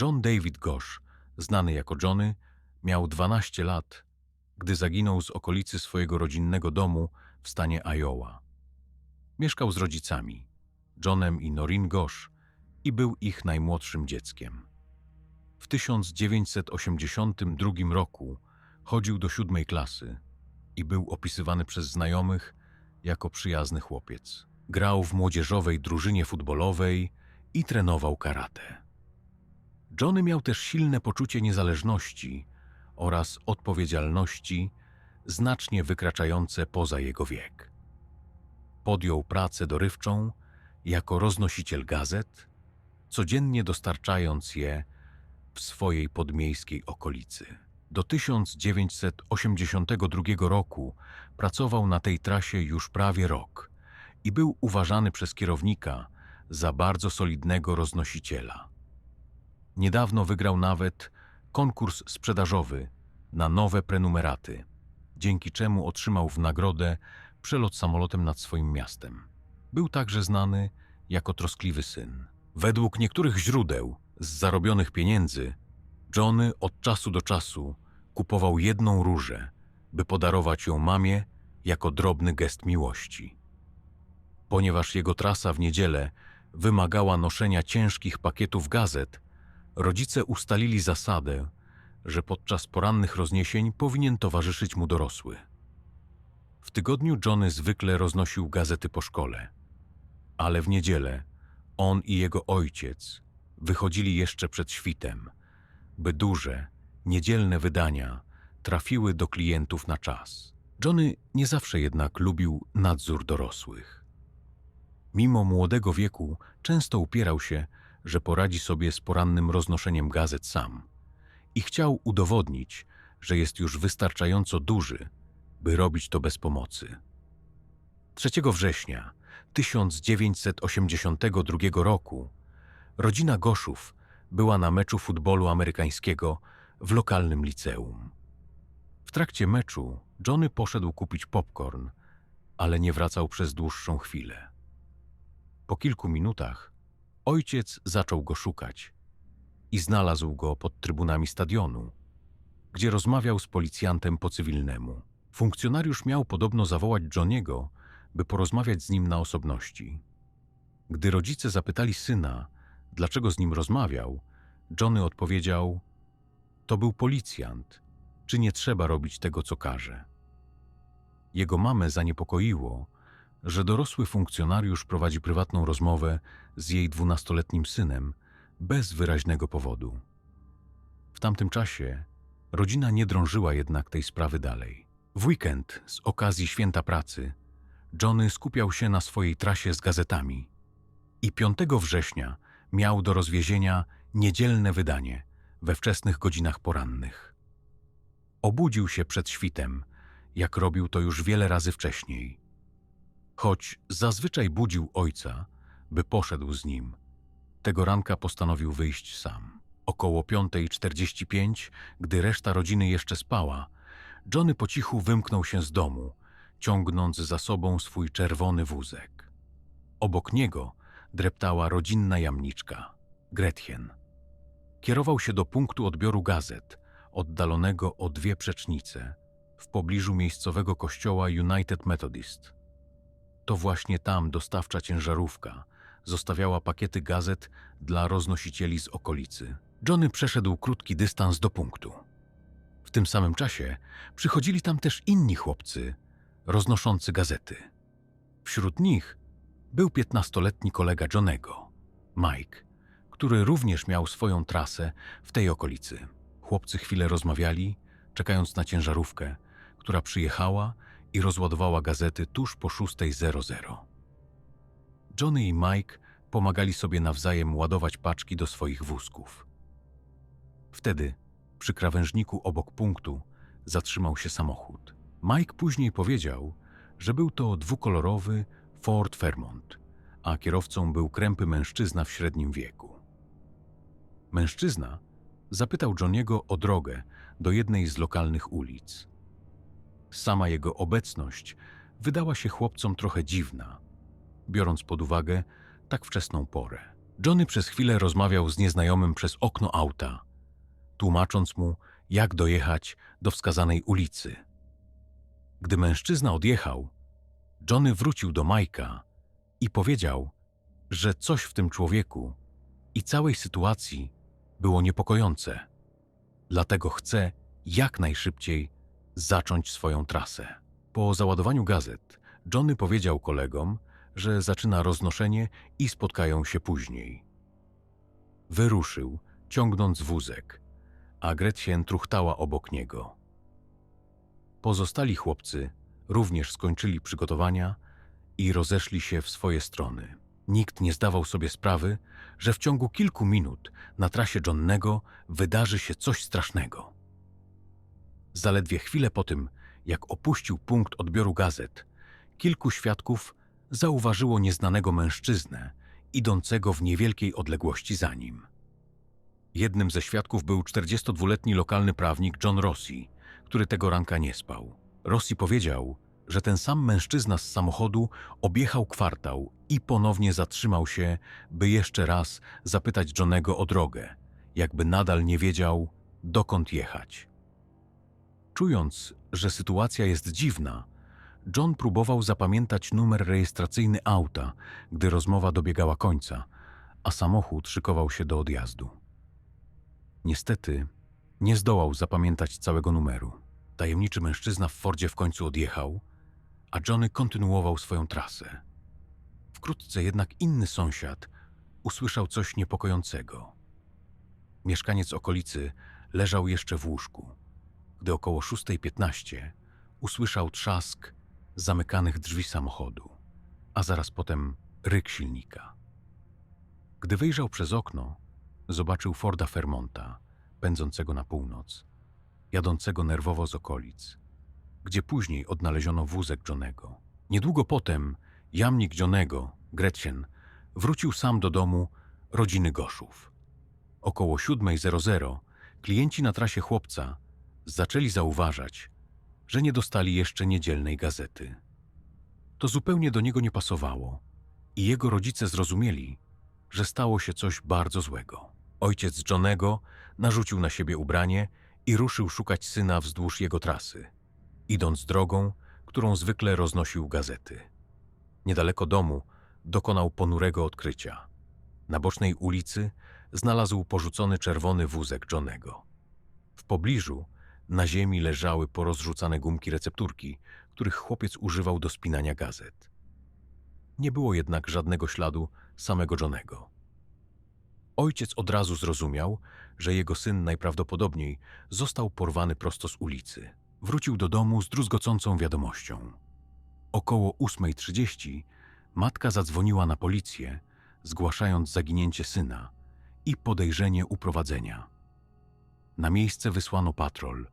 John David Gosh, znany jako Johnny, miał 12 lat, gdy zaginął z okolicy swojego rodzinnego domu w stanie Iowa. Mieszkał z rodzicami, Johnem i Noreen Gosh, i był ich najmłodszym dzieckiem. W 1982 roku chodził do siódmej klasy i był opisywany przez znajomych jako przyjazny chłopiec. Grał w młodzieżowej drużynie futbolowej i trenował karate. Johnny miał też silne poczucie niezależności oraz odpowiedzialności znacznie wykraczające poza jego wiek. Podjął pracę dorywczą jako roznosiciel gazet, codziennie dostarczając je w swojej podmiejskiej okolicy. Do 1982 roku pracował na tej trasie już prawie rok i był uważany przez kierownika za bardzo solidnego roznosiciela. Niedawno wygrał nawet konkurs sprzedażowy na nowe prenumeraty, dzięki czemu otrzymał w nagrodę przelot samolotem nad swoim miastem. Był także znany jako troskliwy syn. Według niektórych źródeł z zarobionych pieniędzy Johnny od czasu do czasu kupował jedną różę, by podarować ją mamie jako drobny gest miłości. Ponieważ jego trasa w niedzielę wymagała noszenia ciężkich pakietów gazet, rodzice ustalili zasadę, że podczas porannych rozniesień powinien towarzyszyć mu dorosły. W tygodniu Johnny zwykle roznosił gazety po szkole, ale w niedzielę on i jego ojciec wychodzili jeszcze przed świtem, by duże, niedzielne wydania trafiły do klientów na czas. Johnny nie zawsze jednak lubił nadzór dorosłych. Mimo młodego wieku często upierał się, że poradzi sobie z porannym roznoszeniem gazet sam i chciał udowodnić, że jest już wystarczająco duży, by robić to bez pomocy. 3 września 1982 roku rodzina Goszów była na meczu futbolu amerykańskiego w lokalnym liceum. W trakcie meczu Johnny poszedł kupić popcorn, ale nie wracał przez dłuższą chwilę. Po kilku minutach ojciec zaczął go szukać i znalazł go pod trybunami stadionu, gdzie rozmawiał z policjantem po cywilnemu. Funkcjonariusz miał podobno zawołać Johniego, by porozmawiać z nim na osobności. Gdy rodzice zapytali syna, dlaczego z nim rozmawiał, Johnny odpowiedział: To był policjant, czy nie trzeba robić tego, co każe. Jego mamę zaniepokoiło, że dorosły funkcjonariusz prowadzi prywatną rozmowę z jej dwunastoletnim synem bez wyraźnego powodu. W tamtym czasie rodzina nie drążyła jednak tej sprawy dalej. W weekend, z okazji święta pracy, Johnny skupiał się na swojej trasie z gazetami i 5 września miał do rozwiezienia niedzielne wydanie we wczesnych godzinach porannych. Obudził się przed świtem, jak robił to już wiele razy wcześniej. Choć zazwyczaj budził ojca, by poszedł z nim, tego ranka postanowił wyjść sam. Około 5.45, gdy reszta rodziny jeszcze spała, Johnny po cichu wymknął się z domu, ciągnąc za sobą swój czerwony wózek. Obok niego dreptała rodzinna jamniczka, Gretchen. Kierował się do punktu odbioru gazet, oddalonego o dwie przecznice, w pobliżu miejscowego kościoła United Methodist. To właśnie tam dostawcza ciężarówka zostawiała pakiety gazet dla roznosicieli z okolicy. Johnny przeszedł krótki dystans do punktu. W tym samym czasie przychodzili tam też inni chłopcy, roznoszący gazety. Wśród nich był piętnastoletni kolega Johnego, Mike, który również miał swoją trasę w tej okolicy. Chłopcy chwilę rozmawiali, czekając na ciężarówkę, która przyjechała i rozładowała gazety tuż po 6.00. Johnny i Mike pomagali sobie nawzajem ładować paczki do swoich wózków. Wtedy, przy krawężniku obok punktu, zatrzymał się samochód. Mike później powiedział, że był to dwukolorowy Ford Fairmont, a kierowcą był krępy mężczyzna w średnim wieku. Mężczyzna zapytał Johniego o drogę do jednej z lokalnych ulic. Sama jego obecność wydała się chłopcom trochę dziwna, biorąc pod uwagę tak wczesną porę. Johnny przez chwilę rozmawiał z nieznajomym przez okno auta, tłumacząc mu, jak dojechać do wskazanej ulicy. Gdy mężczyzna odjechał, Johnny wrócił do Majka i powiedział, że coś w tym człowieku i całej sytuacji było niepokojące. Dlatego chce jak najszybciej zacząć swoją trasę. Po załadowaniu gazet, Johnny powiedział kolegom, że zaczyna roznoszenie i spotkają się później. Wyruszył, ciągnąc wózek, a Gretchen truchtała obok niego. Pozostali chłopcy również skończyli przygotowania i rozeszli się w swoje strony. Nikt nie zdawał sobie sprawy, że w ciągu kilku minut na trasie Johnnego wydarzy się coś strasznego. Zaledwie chwilę po tym, jak opuścił punkt odbioru gazet, kilku świadków zauważyło nieznanego mężczyznę, idącego w niewielkiej odległości za nim. Jednym ze świadków był 42-letni lokalny prawnik John Rossi, który tego ranka nie spał. Rossi powiedział, że ten sam mężczyzna z samochodu objechał kwartał i ponownie zatrzymał się, by jeszcze raz zapytać Johnego o drogę, jakby nadal nie wiedział, dokąd jechać. Czując, że sytuacja jest dziwna, John próbował zapamiętać numer rejestracyjny auta, gdy rozmowa dobiegała końca, a samochód szykował się do odjazdu. Niestety, nie zdołał zapamiętać całego numeru. Tajemniczy mężczyzna w Fordzie w końcu odjechał, a Johnny kontynuował swoją trasę. Wkrótce jednak inny sąsiad usłyszał coś niepokojącego. Mieszkaniec okolicy leżał jeszcze w łóżku, gdy około 6.15 usłyszał trzask zamykanych drzwi samochodu, a zaraz potem ryk silnika. Gdy wyjrzał przez okno, zobaczył Forda Fermonta, pędzącego na północ, jadącego nerwowo z okolic, gdzie później odnaleziono wózek Johnego. Niedługo potem jamnik Johnego, Gretchen, wrócił sam do domu rodziny Goszów. Około 7.00 klienci na trasie chłopca zaczęli zauważać, że nie dostali jeszcze niedzielnej gazety. To zupełnie do niego nie pasowało i jego rodzice zrozumieli, że stało się coś bardzo złego. Ojciec Johnego narzucił na siebie ubranie i ruszył szukać syna wzdłuż jego trasy, idąc drogą, którą zwykle roznosił gazety. Niedaleko domu dokonał ponurego odkrycia. Na bocznej ulicy znalazł porzucony czerwony wózek Johnego. W pobliżu na ziemi leżały porozrzucane gumki recepturki, których chłopiec używał do spinania gazet. Nie było jednak żadnego śladu samego Johnego. Ojciec od razu zrozumiał, że jego syn najprawdopodobniej został porwany prosto z ulicy. Wrócił do domu z druzgocącą wiadomością. Około 8.30 matka zadzwoniła na policję, zgłaszając zaginięcie syna i podejrzenie uprowadzenia. Na miejsce wysłano patrol,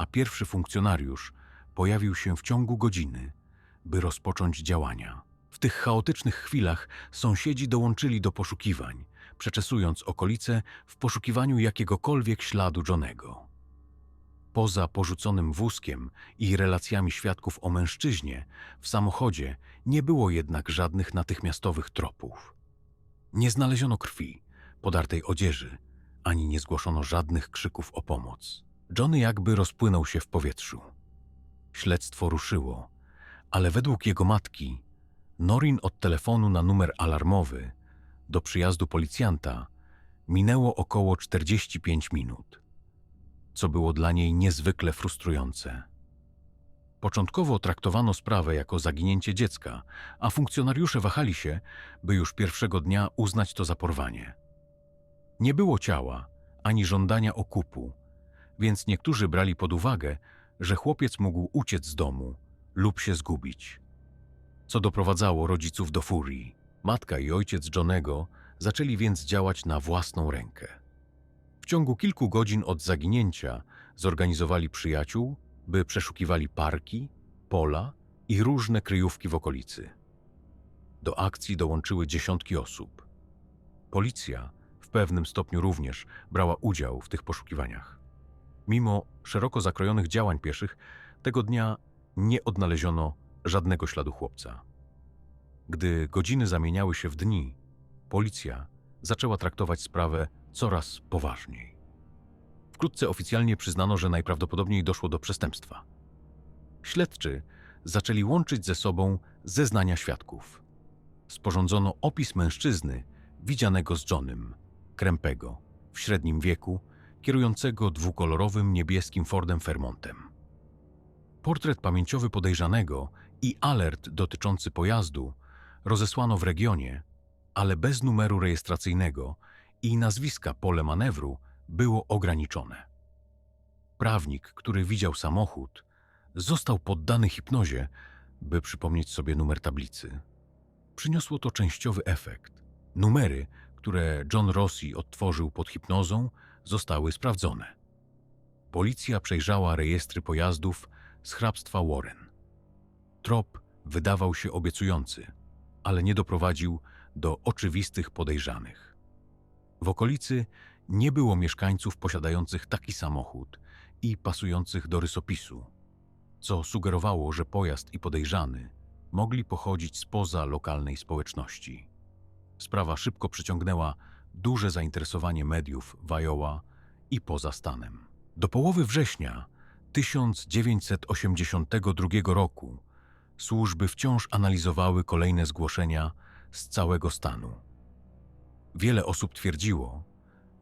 a pierwszy funkcjonariusz pojawił się w ciągu godziny, by rozpocząć działania. W tych chaotycznych chwilach sąsiedzi dołączyli do poszukiwań, przeczesując okolice w poszukiwaniu jakiegokolwiek śladu Johnego. Poza porzuconym wózkiem i relacjami świadków o mężczyźnie, w samochodzie nie było jednak żadnych natychmiastowych tropów. Nie znaleziono krwi, podartej odzieży, ani nie zgłoszono żadnych krzyków o pomoc. Johnny jakby rozpłynął się w powietrzu. Śledztwo ruszyło, ale według jego matki, Norin od telefonu na numer alarmowy do przyjazdu policjanta minęło około 45 minut, co było dla niej niezwykle frustrujące. Początkowo traktowano sprawę jako zaginięcie dziecka, a funkcjonariusze wahali się, by już pierwszego dnia uznać to za porwanie. Nie było ciała ani żądania okupu, więc niektórzy brali pod uwagę, że chłopiec mógł uciec z domu lub się zgubić. Co doprowadzało rodziców do furii. Matka i ojciec Johnego zaczęli więc działać na własną rękę. W ciągu kilku godzin od zaginięcia zorganizowali przyjaciół, by przeszukiwali parki, pola i różne kryjówki w okolicy. Do akcji dołączyły dziesiątki osób. Policja w pewnym stopniu również brała udział w tych poszukiwaniach. Mimo szeroko zakrojonych działań pieszych, tego dnia nie odnaleziono żadnego śladu chłopca. Gdy godziny zamieniały się w dni, policja zaczęła traktować sprawę coraz poważniej. Wkrótce oficjalnie przyznano, że najprawdopodobniej doszło do przestępstwa. Śledczy zaczęli łączyć ze sobą zeznania świadków. Sporządzono opis mężczyzny widzianego z Johnem, krępego, w średnim wieku, kierującego dwukolorowym niebieskim Fordem Fairmontem. Portret pamięciowy podejrzanego i alert dotyczący pojazdu rozesłano w regionie, ale bez numeru rejestracyjnego i nazwiska pole manewru było ograniczone. Prawnik, który widział samochód, został poddany hipnozie, by przypomnieć sobie numer tablicy. Przyniosło to częściowy efekt. Numery, które John Rossi odtworzył pod hipnozą, zostały sprawdzone. Policja przejrzała rejestry pojazdów z hrabstwa Warren. Trop wydawał się obiecujący, ale nie doprowadził do oczywistych podejrzanych. W okolicy nie było mieszkańców posiadających taki samochód i pasujących do rysopisu, co sugerowało, że pojazd i podejrzany mogli pochodzić spoza lokalnej społeczności. Sprawa szybko przyciągnęła duże zainteresowanie mediów w Iowa i poza stanem. Do połowy września 1982 roku służby wciąż analizowały kolejne zgłoszenia z całego stanu. Wiele osób twierdziło,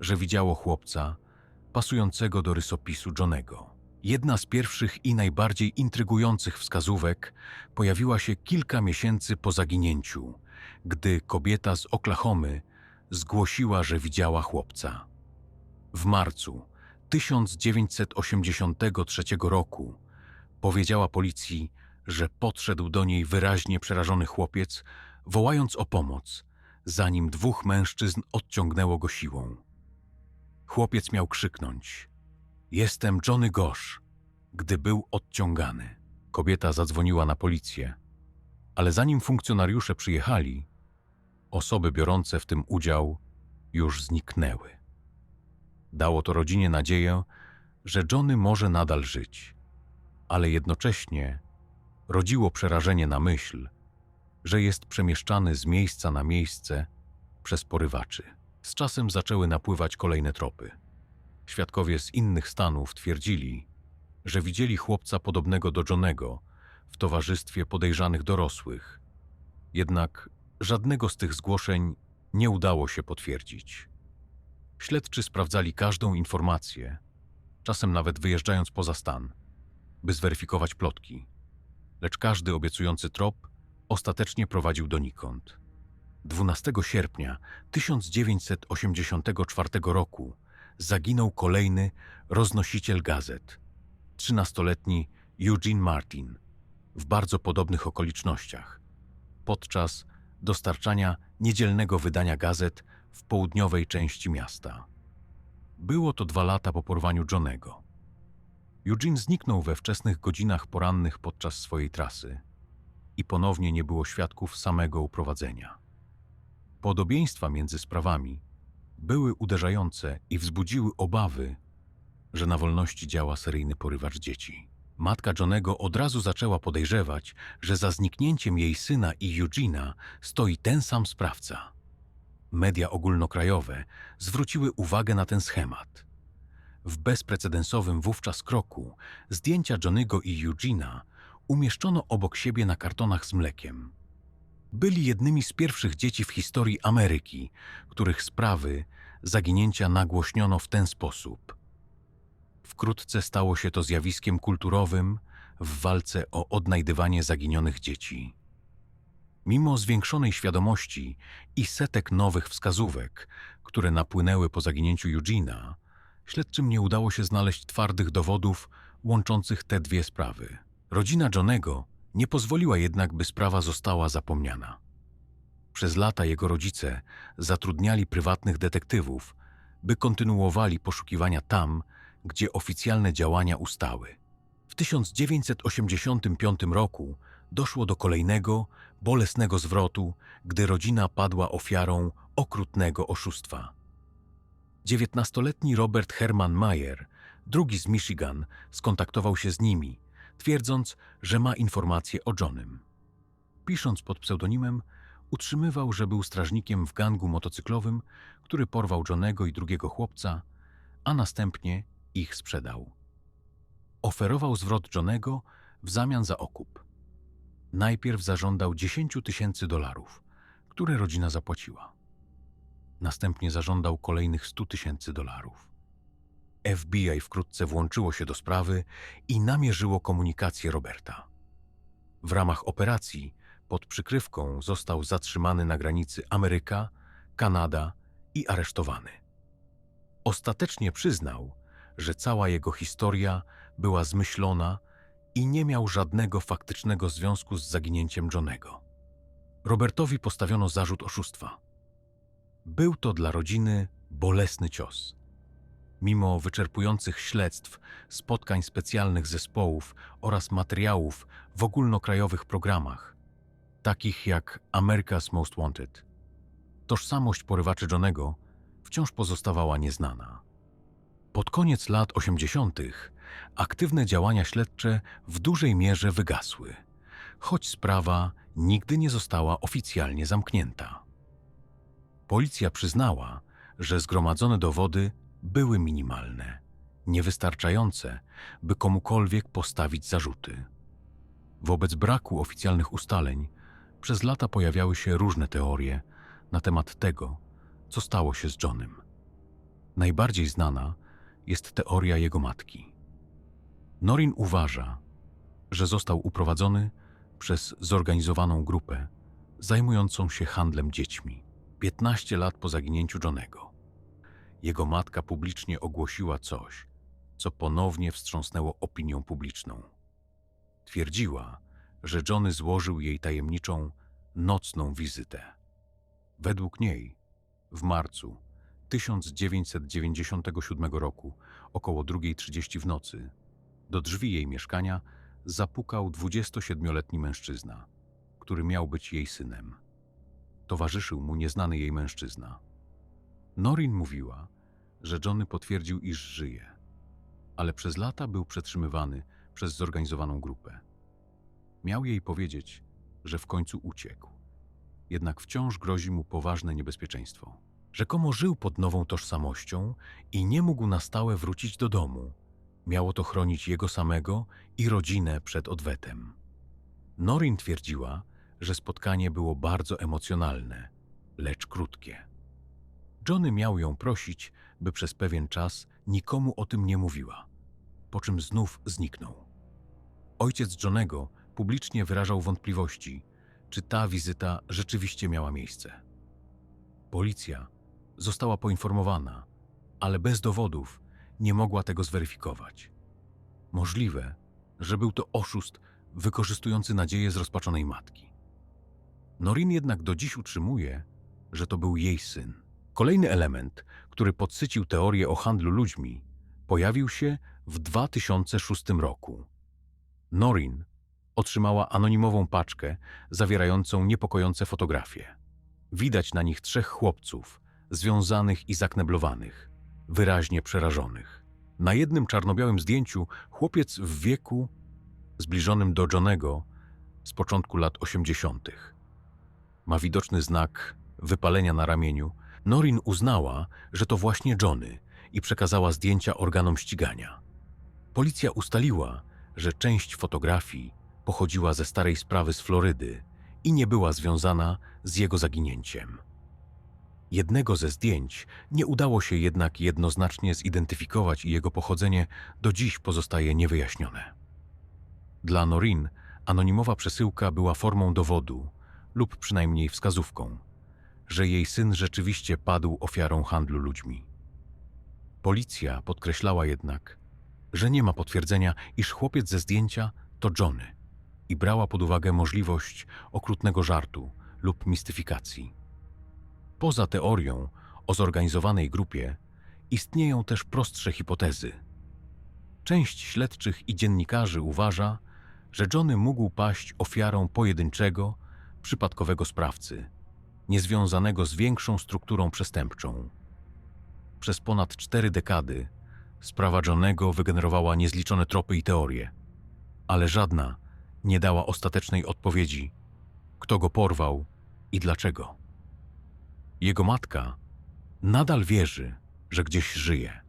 że widziało chłopca pasującego do rysopisu Johnego. Jedna z pierwszych i najbardziej intrygujących wskazówek pojawiła się kilka miesięcy po zaginięciu, gdy kobieta z Oklahomy zgłosiła, że widziała chłopca. W marcu 1983 roku powiedziała policji, że podszedł do niej wyraźnie przerażony chłopiec, wołając o pomoc, zanim dwóch mężczyzn odciągnęło go siłą. Chłopiec miał krzyknąć: Jestem Johnny Gosh, gdy był odciągany. Kobieta zadzwoniła na policję, ale zanim funkcjonariusze przyjechali, osoby biorące w tym udział już zniknęły. Dało to rodzinie nadzieję, że Johnny może nadal żyć, ale jednocześnie rodziło przerażenie na myśl, że jest przemieszczany z miejsca na miejsce przez porywaczy. Z czasem zaczęły napływać kolejne tropy. Świadkowie z innych stanów twierdzili, że widzieli chłopca podobnego do Johnego w towarzystwie podejrzanych dorosłych. Jednak żadnego z tych zgłoszeń nie udało się potwierdzić. Śledczy sprawdzali każdą informację, czasem nawet wyjeżdżając poza stan, by zweryfikować plotki. Lecz każdy obiecujący trop ostatecznie prowadził donikąd. 12 sierpnia 1984 roku zaginął kolejny roznosiciel gazet, 13-letni Eugene Martin, w bardzo podobnych okolicznościach, podczas dostarczania niedzielnego wydania gazet w południowej części miasta. Było to dwa lata po porwaniu Johnego. Eugene zniknął we wczesnych godzinach porannych podczas swojej trasy i ponownie nie było świadków samego uprowadzenia. Podobieństwa między sprawami były uderzające i wzbudziły obawy, że na wolności działa seryjny porywacz dzieci. Matka Johnego od razu zaczęła podejrzewać, że za zniknięciem jej syna i Eugena stoi ten sam sprawca. Media ogólnokrajowe zwróciły uwagę na ten schemat. W bezprecedensowym wówczas kroku zdjęcia Johnego i Eugena umieszczono obok siebie na kartonach z mlekiem. Byli jednymi z pierwszych dzieci w historii Ameryki, których sprawy zaginięcia nagłośniono w ten sposób. Wkrótce stało się to zjawiskiem kulturowym w walce o odnajdywanie zaginionych dzieci. Mimo zwiększonej świadomości i setek nowych wskazówek, które napłynęły po zaginięciu Eugena, śledczym nie udało się znaleźć twardych dowodów łączących te dwie sprawy. Rodzina Johnego nie pozwoliła jednak, by sprawa została zapomniana. Przez lata jego rodzice zatrudniali prywatnych detektywów, by kontynuowali poszukiwania tam, gdzie oficjalne działania ustały. W 1985 roku doszło do kolejnego, bolesnego zwrotu, gdy rodzina padła ofiarą okrutnego oszustwa. Dziewiętnastoletni Robert Herman Mayer, drugi z Michigan, skontaktował się z nimi – twierdząc, że ma informacje o Johnem. Pisząc pod pseudonimem, Utrzymywał, że był strażnikiem w gangu motocyklowym, który porwał Johnego i drugiego chłopca, a następnie ich sprzedał. Oferował zwrot Johnego w zamian za okup. Najpierw zażądał 10 tysięcy dolarów, które rodzina zapłaciła. Następnie zażądał kolejnych 100 tysięcy dolarów. FBI wkrótce włączyło się do sprawy i namierzyło komunikację Roberta. W ramach operacji pod przykrywką został zatrzymany na granicy Ameryka, Kanada i aresztowany. Ostatecznie przyznał, że cała jego historia była zmyślona i nie miał żadnego faktycznego związku z zaginięciem Johnego. Robertowi postawiono zarzut oszustwa. Był to dla rodziny bolesny cios. Mimo wyczerpujących śledztw, spotkań specjalnych zespołów oraz materiałów w ogólnokrajowych programach, takich jak America's Most Wanted, tożsamość porywaczy Johnego wciąż pozostawała nieznana. Pod koniec lat 80. aktywne działania śledcze w dużej mierze wygasły, choć sprawa nigdy nie została oficjalnie zamknięta. Policja przyznała, że zgromadzone dowody były minimalne, niewystarczające, by komukolwiek postawić zarzuty. Wobec braku oficjalnych ustaleń, przez lata pojawiały się różne teorie na temat tego, co stało się z Johnem. Najbardziej znana jest teoria jego matki. Norin uważa, że został uprowadzony przez zorganizowaną grupę zajmującą się handlem dziećmi 15 lat po zaginięciu Johnego. Jego matka publicznie ogłosiła coś, co ponownie wstrząsnęło opinią publiczną. Twierdziła, że Johnny złożył jej tajemniczą, nocną wizytę. Według niej, w marcu 1997 roku, około 2.30 w nocy, do drzwi jej mieszkania zapukał 27-letni mężczyzna, który miał być jej synem. Towarzyszył mu nieznany jej mężczyzna. Norin mówiła, że Johnny potwierdził, iż żyje, ale przez lata był przetrzymywany przez zorganizowaną grupę. Miał jej powiedzieć, że w końcu uciekł. Jednak wciąż grozi mu poważne niebezpieczeństwo. Rzekomo żył pod nową tożsamością i nie mógł na stałe wrócić do domu. Miało to chronić jego samego i rodzinę przed odwetem. Norin twierdziła, że spotkanie było bardzo emocjonalne, lecz krótkie. Johnny miał ją prosić, by przez pewien czas nikomu o tym nie mówiła, po czym znów zniknął. Ojciec Johnego publicznie wyrażał wątpliwości, czy ta wizyta rzeczywiście miała miejsce. Policja została poinformowana, ale bez dowodów nie mogła tego zweryfikować. Możliwe, że był to oszust wykorzystujący nadzieję zrozpaczonej matki. Norin jednak do dziś utrzymuje, że to był jej syn. Kolejny element, który podsycił teorię o handlu ludźmi, pojawił się w 2006 roku. Norin otrzymała anonimową paczkę zawierającą niepokojące fotografie. Widać na nich trzech chłopców, związanych i zakneblowanych, wyraźnie przerażonych. Na jednym czarno-białym zdjęciu chłopiec w wieku zbliżonym do Johnego z początku lat 80. Ma widoczny znak wypalenia na ramieniu. Norin uznała, że to właśnie Johnny i przekazała zdjęcia organom ścigania. Policja ustaliła, że część fotografii pochodziła ze starej sprawy z Florydy i nie była związana z jego zaginięciem. Jednego ze zdjęć nie udało się jednak jednoznacznie zidentyfikować i jego pochodzenie do dziś pozostaje niewyjaśnione. Dla Norin anonimowa przesyłka była formą dowodu lub przynajmniej wskazówką, że jej syn rzeczywiście padł ofiarą handlu ludźmi. Policja podkreślała jednak, że nie ma potwierdzenia, iż chłopiec ze zdjęcia to Johnny i brała pod uwagę możliwość okrutnego żartu lub mistyfikacji. Poza teorią o zorganizowanej grupie istnieją też prostsze hipotezy. Część śledczych i dziennikarzy uważa, że Johnny mógł paść ofiarą pojedynczego, przypadkowego sprawcy, niezwiązanego z większą strukturą przestępczą. Przez ponad cztery dekady sprawa Johnego wygenerowała niezliczone tropy i teorie, ale żadna nie dała ostatecznej odpowiedzi, kto go porwał i dlaczego. Jego matka nadal wierzy, że gdzieś żyje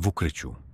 w ukryciu.